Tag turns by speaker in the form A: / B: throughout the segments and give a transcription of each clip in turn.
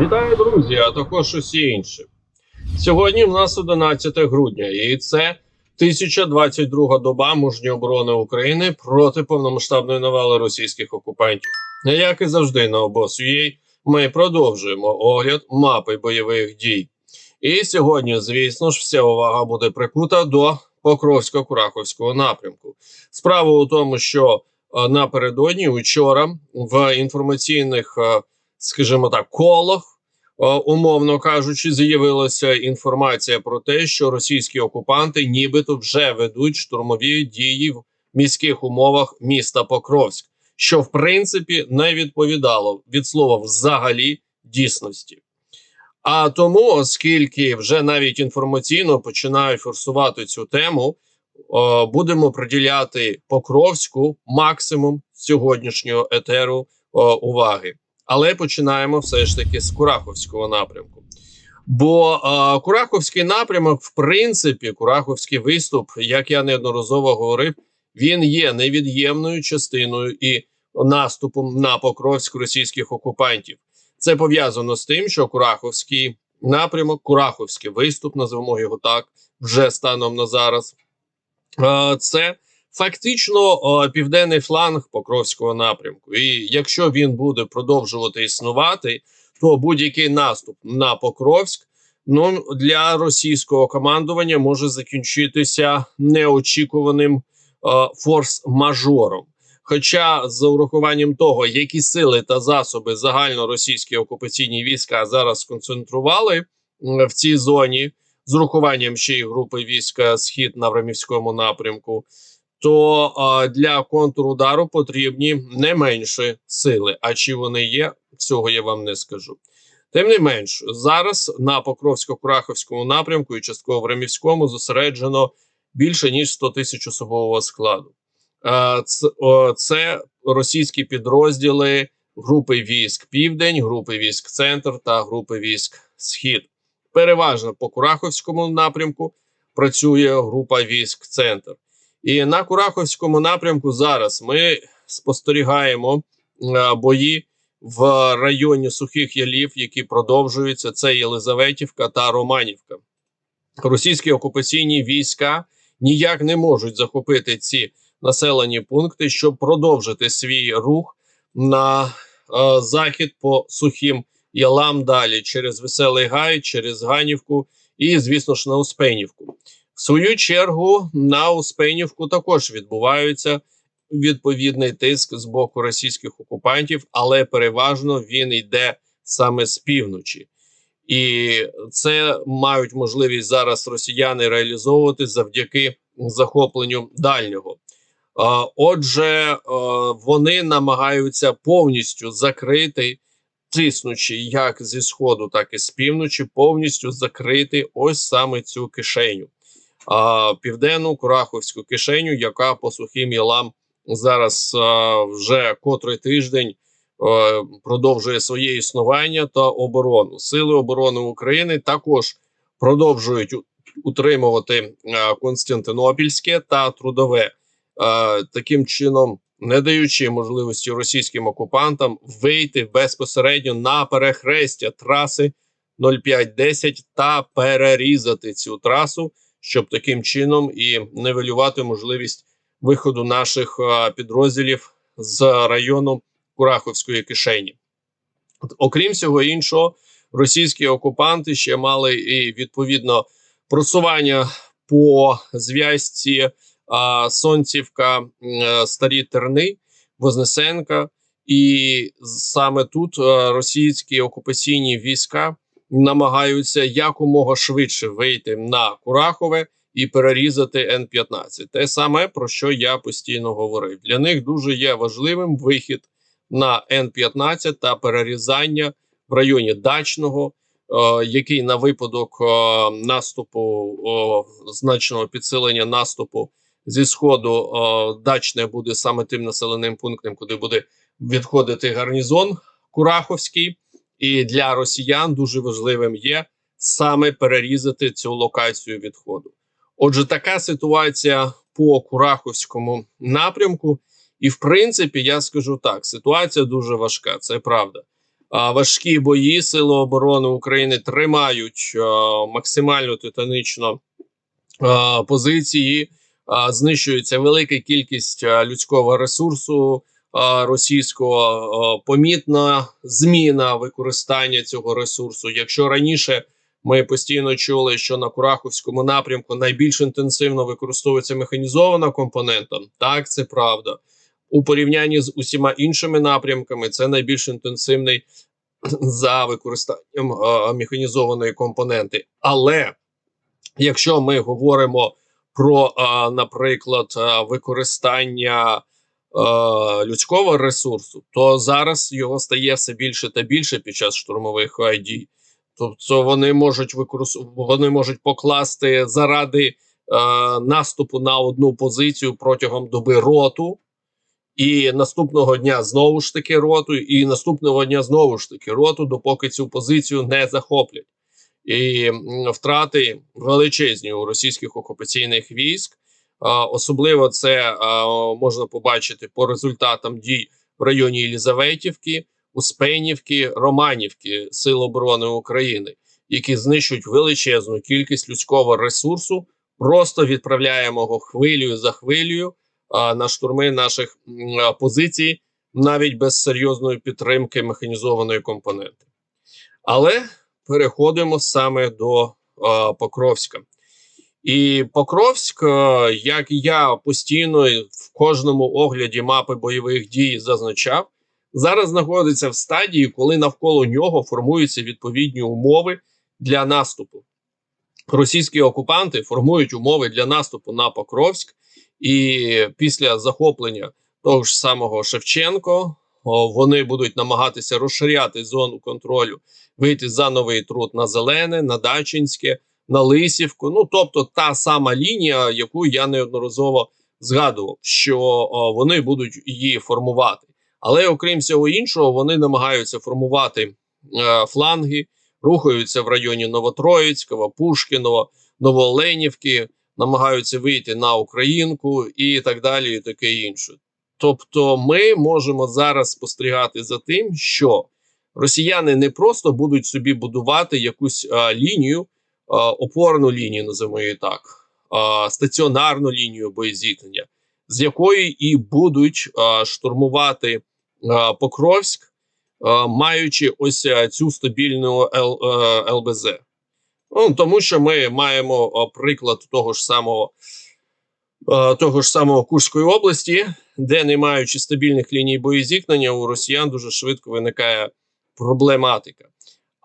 A: Вітаю, друзі, а також усі інші. Сьогодні в нас 11 грудня, і це 1022 доба мужньої оборони України проти повномасштабної навали російських окупантів. Як і завжди на обос.ua ми продовжуємо огляд мапи бойових дій. І сьогодні, звісно ж, вся увага буде прикута до Покровсько-Кураховського напрямку. Справа у тому, що е, напередодні, учора, в інформаційних, е, скажімо так, колах, е, умовно кажучи, з'явилася інформація про те, що російські окупанти нібито вже ведуть штурмові дії в міських умовах міста Покровськ, що в принципі не відповідало від слова взагалі дійсності. А тому, оскільки вже навіть інформаційно починають форсувати цю тему, будемо приділяти Покровську максимум сьогоднішнього етеру уваги. Але починаємо все ж таки з Кураховського напрямку. Бо е, Кураховський напрямок, в принципі, Кураховський виступ, як я неодноразово говорив, він є невід'ємною частиною і наступом на Покровськ російських окупантів. Це пов'язано з тим, що Кураховський напрямок, Кураховський виступ, назвемо його так, вже станом на зараз. е, Це фактично е, південний фланг Покровського напрямку. І якщо він буде продовжувати існувати, то будь-який наступ на Покровськ ну, для російського командування може закінчитися неочікуваним е, форс-мажором. Хоча з урахуванням того, які сили та засоби загальноросійські окупаційні війська зараз сконцентрували в цій зоні, з урахуванням ще й групи війська Схід на Врамівському напрямку, то для контрудару потрібні не менше сили. А чи вони є, цього я вам не скажу. Тим не менш, зараз на Покровсько-Кураховському напрямку і частково в Ремівському зосереджено більше ніж 100 тисяч особового складу. Це російські підрозділи групи військ Південь, групи військ Центр та групи військ Схід. Переважно по Кураховському напрямку працює група військ Центр. І на Кураховському напрямку зараз ми спостерігаємо е, бої в районі Сухих Ялів, які продовжуються. Це Єлизаветівка та Романівка. Російські окупаційні війська ніяк не можуть захопити ці населені пункти, щоб продовжити свій рух на е, захід по сухим ялам далі через Веселий Гай, через Ганівку і, звісно ж, на Успенівку. В свою чергу на Успенівку також відбуваються відповідний тиск з боку російських окупантів, але переважно він йде саме з півночі. І це мають можливість зараз росіяни реалізовувати завдяки захопленню дальнього. Отже, вони намагаються повністю закрити, тиснучи як зі сходу, так і з півночі, повністю закрити ось саме цю кишеню, південну Кураховську кишеню, яка по сухим ялам зараз вже котрий тиждень продовжує своє існування та оборону. Сили оборони України також продовжують утримувати Константинопільське та трудове таким чином, не даючи можливості російським окупантам вийти безпосередньо на перехрестя траси 0510 та перерізати цю трасу, щоб таким чином і нивелювати можливість виходу наших е, підрозділів з району Кураховської кишені. Окрім всього іншого, російські окупанти ще мали і відповідно просування по зв'язці Сонцівка, е, Старі Терни, Вознесенка, і саме тут е, російські окупаційні війська намагаються якомога швидше вийти на Курахове і перерізати Н-15. Те саме про що я постійно говорив. Для них дуже є важливим вихід на Н-15 та перерізання в районі дачного, е, який на випадок е, наступу о, значного підсилення наступу зі сходу о, дачне буде саме тим населеним пунктом, куди буде відходити гарнізон Кураховський, і для росіян дуже важливим є саме перерізати цю локацію відходу. Отже, така ситуація по Кураховському напрямку. І в принципі, я скажу так: ситуація дуже важка, це правда. важкі бої Сили оборони України тримають максимально титанично а, позиції, знищується велика кількість людського ресурсу російського, помітна зміна використання цього ресурсу. Якщо раніше ми постійно чули, що на Кураховському напрямку найбільш інтенсивно використовується механізована компонента, так це правда. У порівнянні з усіма іншими напрямками, це найбільш інтенсивний за використанням механізованої компоненти. Але якщо ми говоримо про, наприклад, використання людського ресурсу, то зараз його стає все більше та більше під час штурмових е, дій. Тобто вони можуть використ... вони можуть покласти заради е, наступу на одну позицію протягом доби роту. І наступного дня знову ж таки роту, і наступного дня знову ж таки роту, допоки цю позицію не захоплять. І втрати величезні у російських окупаційних військ. Особливо це можна побачити по результатам дій в районі Єлізаветівки, Успенівки, Романівки Сил оборони України, які знищують величезну кількість людського ресурсу. Просто відправляємо його хвилею за хвилею на штурми наших позицій, навіть без серйозної підтримки механізованої компоненти. Але переходимо саме до Покровська. І Покровськ, як і я постійно в кожному огляді мапи бойових дій зазначав, зараз знаходиться в стадії, коли навколо нього формуються відповідні умови для наступу. Російські окупанти формують умови для наступу на Покровськ, і після захоплення того ж самого Шевченко вони будуть намагатися розширяти зону контролю, вийти за новий труд на Зелене, на Дачинське, на Лисівку. Ну тобто та сама лінія, яку я неодноразово згадував, що о, вони будуть її формувати. Але окрім всього іншого, вони намагаються формувати е, фланги, рухаються в районі Новотроїцького, Пушкіного, Новооленівки, намагаються вийти на Українку і так далі, і таке інше. Тобто, ми можемо зараз спостерігати за тим, що росіяни не просто будуть собі будувати якусь а, лінію, опорну лінію, називаємо її так, стаціонарну лінію боєзіткнення, з якої і будуть штурмувати Покровськ, маючи ось цю стабільну ЛБЗ. Ну, тому що ми маємо приклад того ж самого того ж самого Курської області, де не маючи стабільних ліній боєзіткнення, у росіян дуже швидко виникає проблематика.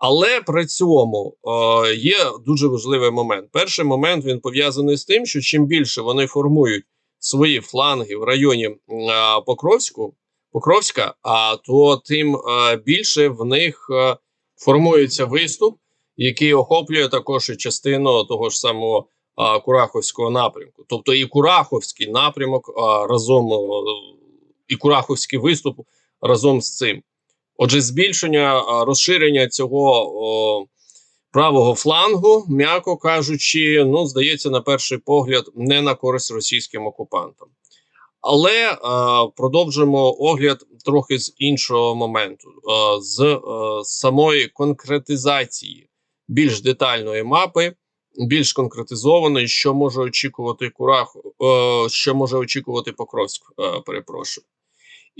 A: Але при цьому е, є дуже важливий момент. Перший момент він пов'язаний з тим, що чим більше вони формують свої фланги в районі е, Покровську, Покровська, а то тим е, більше в них е, формується виступ, який охоплює також і частину того ж самого е, Кураховського напрямку. Тобто і Кураховський напрямок е, разом е, і Кураховський виступ разом з цим. Отже, збільшення розширення цього о, правого флангу, м'яко кажучи, ну здається, на перший погляд, не на користь російським окупантам. Але а, продовжимо огляд трохи з іншого моменту, а, з а, самої конкретизації більш детальної мапи, більш конкретизованої, що може очікувати Курах, е, що може очікувати Покровськ, е, перепрошую.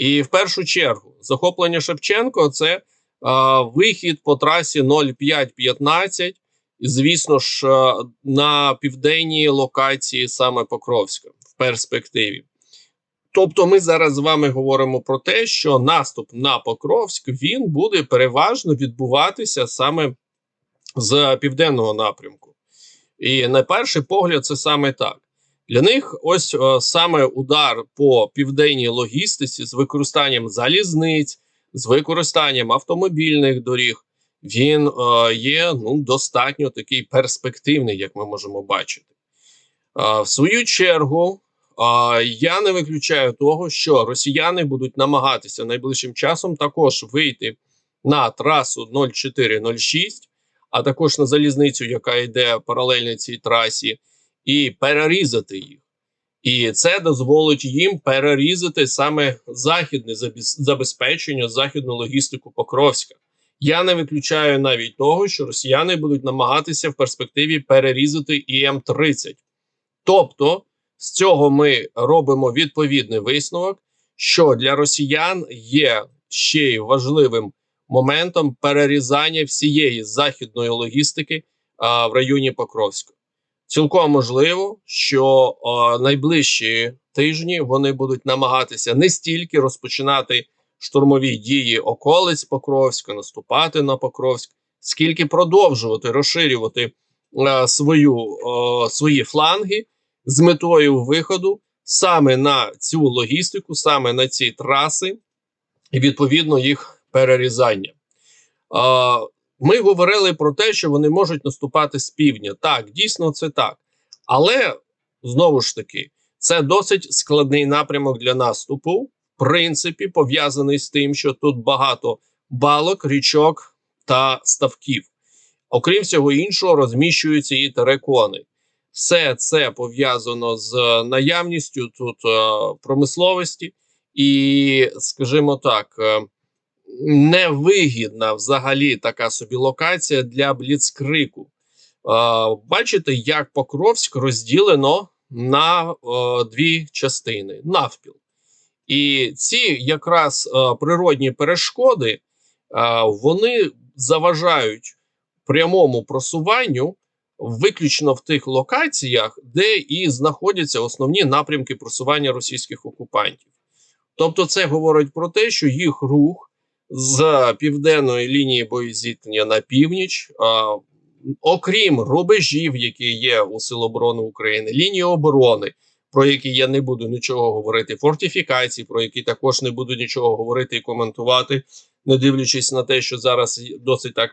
A: І в першу чергу захоплення Шевченко це а, вихід по трасі 0515, звісно ж, а, на південній локації саме Покровська в перспективі. Тобто, ми зараз з вами говоримо про те, що наступ на Покровськ він буде переважно відбуватися саме з південного напрямку. І на перший погляд, це саме так. Для них ось е, саме удар по південній логістиці з використанням залізниць, з використанням автомобільних доріг, він е, є ну, достатньо такий перспективний, як ми можемо бачити. Е, в свою чергу, е, я не виключаю того, що росіяни будуть намагатися найближчим часом також вийти на трасу 0406, а також на залізницю, яка йде паралельно цій трасі і перерізати їх. І це дозволить їм перерізати саме західне забезпечення, західну логістику Покровська. Я не виключаю навіть того, що росіяни будуть намагатися в перспективі перерізати і М30. Тобто, з цього ми робимо відповідний висновок, що для росіян є ще й важливим моментом перерізання всієї західної логістики а, в районі Покровська. Цілком можливо, що а, найближчі тижні вони будуть намагатися не стільки розпочинати штурмові дії околиць Покровська, наступати на Покровськ, скільки продовжувати розширювати а, свою, а, свої фланги з метою виходу саме на цю логістику, саме на ці траси, і відповідно їх перерізання. А, Ми говорили про те, що вони можуть наступати з півдня. Так, дійсно, це так. Але знову ж таки, це досить складний напрямок для наступу, в принципі, пов'язаний з тим, що тут багато балок, річок та ставків. Окрім всього іншого, розміщуються і терекони. Все це пов'язано з наявністю тут е, промисловості, і, скажімо так, е, невигідна взагалі така собі локація для бліцкрику. Е, бачите, як Покровськ розділено на е, дві частини навпіл. І ці якраз е, природні перешкоди е, вони заважають прямому просуванню виключно в тих локаціях, де і знаходяться основні напрямки просування російських окупантів. Тобто, це говорить про те, що їх рух з південної лінії боєзіткнення на північ, окрім рубежів, які є у Сил оборони України, лінії оборони, про які я не буду нічого говорити, фортифікації, про які також не буду нічого говорити і коментувати, не дивлячись на те, що зараз досить так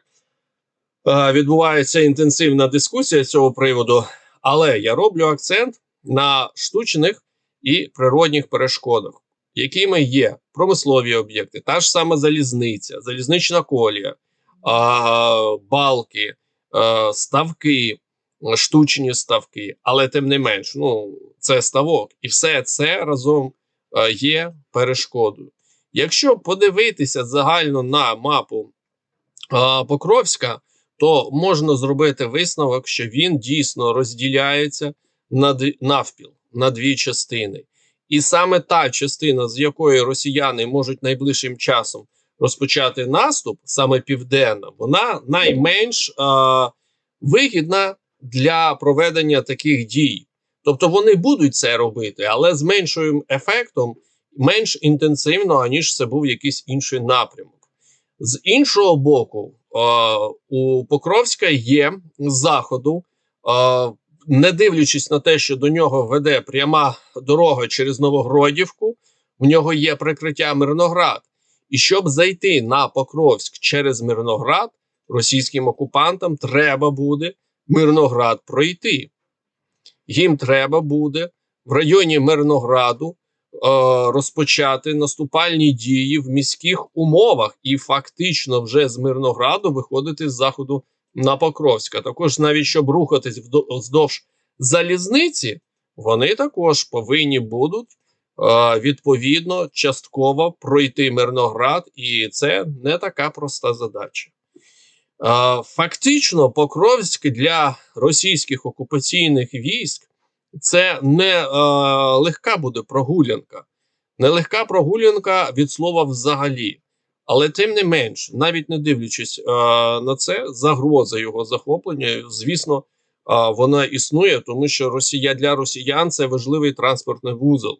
A: відбувається інтенсивна дискусія з цього приводу. Але я роблю акцент на штучних і природних перешкодах якими є промислові об'єкти, та ж сама залізниця, залізнична колія, балки, ставки, штучні ставки, але тим не менш, ну це ставок, і все це разом є перешкодою. Якщо подивитися загально на мапу Покровська, то можна зробити висновок, що він дійсно розділяється на навпіл на дві частини. І саме та частина, з якої росіяни можуть найближчим часом розпочати наступ, саме південна, вона найменш е, вигідна для проведення таких дій. Тобто вони будуть це робити, але з меншим ефектом, менш інтенсивно, аніж це був якийсь інший напрямок. З іншого боку, е, у Покровська є з заходу. Е, не дивлячись на те, що до нього веде пряма дорога через Новогродівку, в нього є прикриття Мирноград. І щоб зайти на Покровськ через Мирноград, російським окупантам треба буде Мирноград пройти. Їм треба буде в районі Мирнограду е, розпочати наступальні дії в міських умовах і фактично вже з Мирнограду виходити з заходу на Покровська. Також, навіть щоб рухатись вздовж залізниці, вони також повинні будуть е, відповідно частково пройти Мирноград, і це не така проста задача. Е, фактично, Покровськ для російських окупаційних військ це не е, легка буде прогулянка, нелегка прогулянка від слова взагалі. Але тим не менш, навіть не дивлячись а, на це, загроза його захоплення, звісно, а, вона існує, тому що Росія для росіян це важливий транспортний вузол.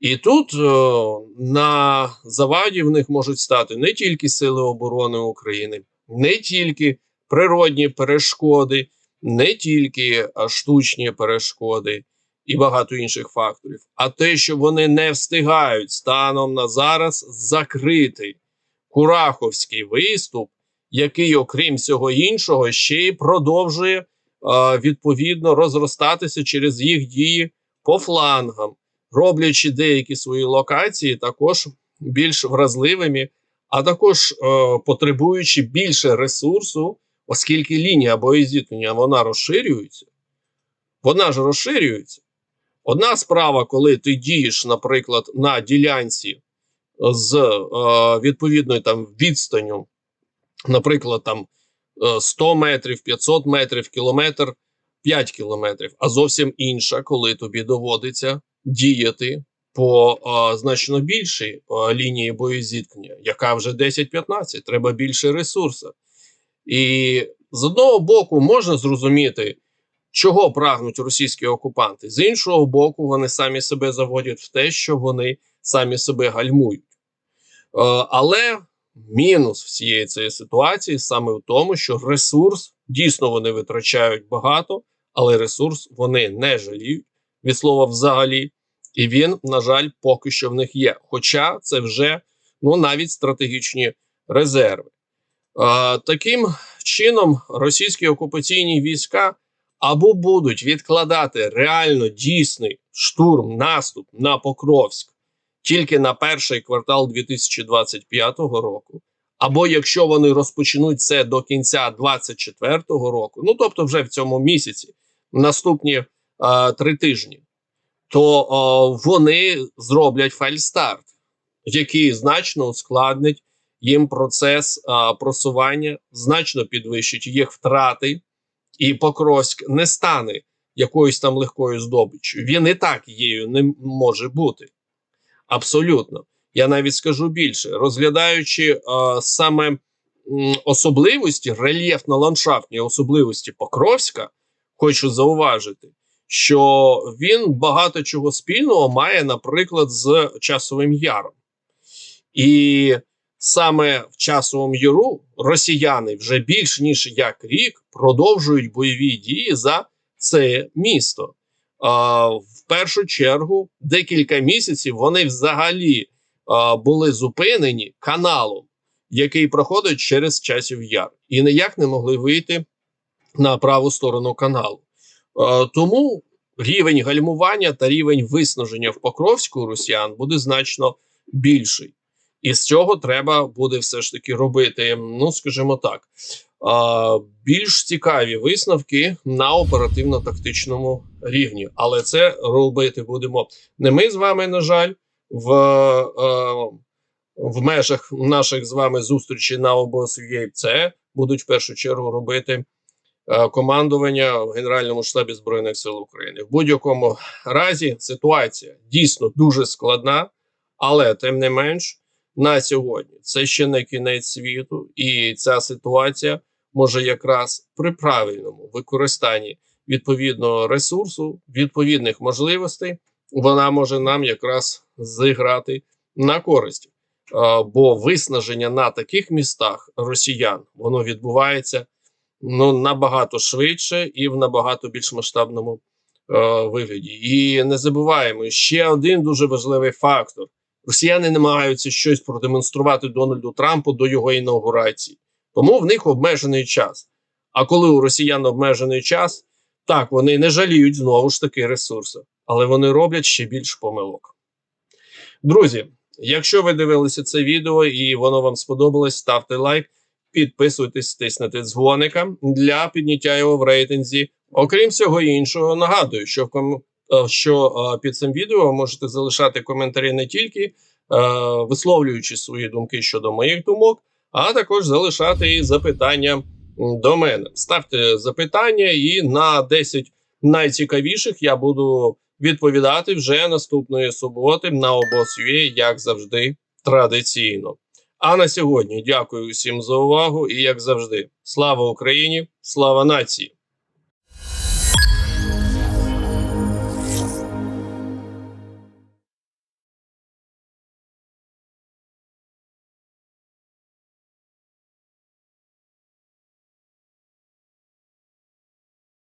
A: І тут о, на заваді в них можуть стати не тільки Сили оборони України, не тільки природні перешкоди, не тільки штучні перешкоди і багато інших факторів, а те, що вони не встигають станом на зараз закрити Кураховський виступ, який, окрім всього іншого, ще й продовжує е, відповідно розростатися через їх дії по флангам, роблячи деякі свої локації також більш вразливими, а також е, потребуючи більше ресурсу, оскільки лінія боєзіткнення вона розширюється. Вона ж розширюється. Одна справа, коли ти дієш, наприклад, на ділянці з е, відповідною там відстанню наприклад, там е, 100 метрів, 500 метрів, кілометр, 5 кілометрів, а зовсім інша, коли тобі доводиться діяти по е, значно більшій е, лінії боєзіткнення, яка вже 10-15, треба більше ресурсу. І з одного боку можна зрозуміти, чого прагнуть російські окупанти, з іншого боку, вони самі себе заводять в те, що вони самі себе гальмують. Е, але мінус всієї цієї ситуації саме в тому, що ресурс дійсно вони витрачають багато, але ресурс вони не жаліють від слова взагалі. І він, на жаль, поки що в них є. Хоча це вже ну навіть стратегічні резерви. Е, таким чином, російські окупаційні війська або будуть відкладати реально дійсний штурм, наступ на Покровськ тільки на перший квартал 2025 року, або якщо вони розпочнуть це до кінця 2024 року, ну тобто вже в цьому місяці, наступні е, три тижні, то е, вони зроблять фальстарт, який значно ускладнить їм процес е, просування, значно підвищить їх втрати, і Покровськ не стане якоюсь там легкою здобиччю. Він і так її не може бути. Абсолютно. Я навіть скажу більше, розглядаючи е, саме м, особливості, рельєфно-ландшафтні особливості Покровська, хочу зауважити, що він багато чого спільного має, наприклад, з часовим яром. І саме в часовому яру росіяни вже більш ніж як рік продовжують бойові дії за це місто. А, в першу чергу декілька місяців вони взагалі а, були зупинені каналом, який проходить через часів яр, і ніяк не могли вийти на праву сторону каналу. А, тому рівень гальмування та рівень виснаження в Покровську росіян буде значно більший. І з цього треба буде все ж таки робити, ну скажімо так, більш цікаві висновки на оперативно-тактичному рівні. Але це робити будемо не ми з вами, на жаль, в, е, в межах наших з вами зустрічей на ОБОС.UA. Це будуть в першу чергу робити е, командування в Генеральному штабі Збройних сил України. В будь-якому разі ситуація дійсно дуже складна, але тим не менш. На сьогодні це ще не кінець світу, і ця ситуація може якраз при правильному використанні відповідного ресурсу, відповідних можливостей, вона може нам якраз зіграти на користь. Бо виснаження на таких містах росіян воно відбувається ну набагато швидше і в набагато більш масштабному е, вигляді. І не забуваємо ще один дуже важливий фактор. Росіяни намагаються щось продемонструвати Дональду Трампу до його інаугурації, тому в них обмежений час. А коли у росіян обмежений час, так вони не жаліють знову ж таки ресурси, але вони роблять ще більше помилок. Друзі, якщо ви дивилися це відео і воно вам сподобалось, ставте лайк, підписуйтесь, тиснете дзвоника для підняття його в рейтинзі. Окрім всього іншого, нагадую, що в ком е, що е, під цим відео ви можете залишати коментарі не тільки е, висловлюючи свої думки щодо моїх думок, а також залишати і запитання до мене. Ставте запитання, і на 10 найцікавіших я буду відповідати вже наступної суботи на обосві, як завжди, традиційно. А на сьогодні дякую всім за увагу і як завжди, слава Україні, слава нації!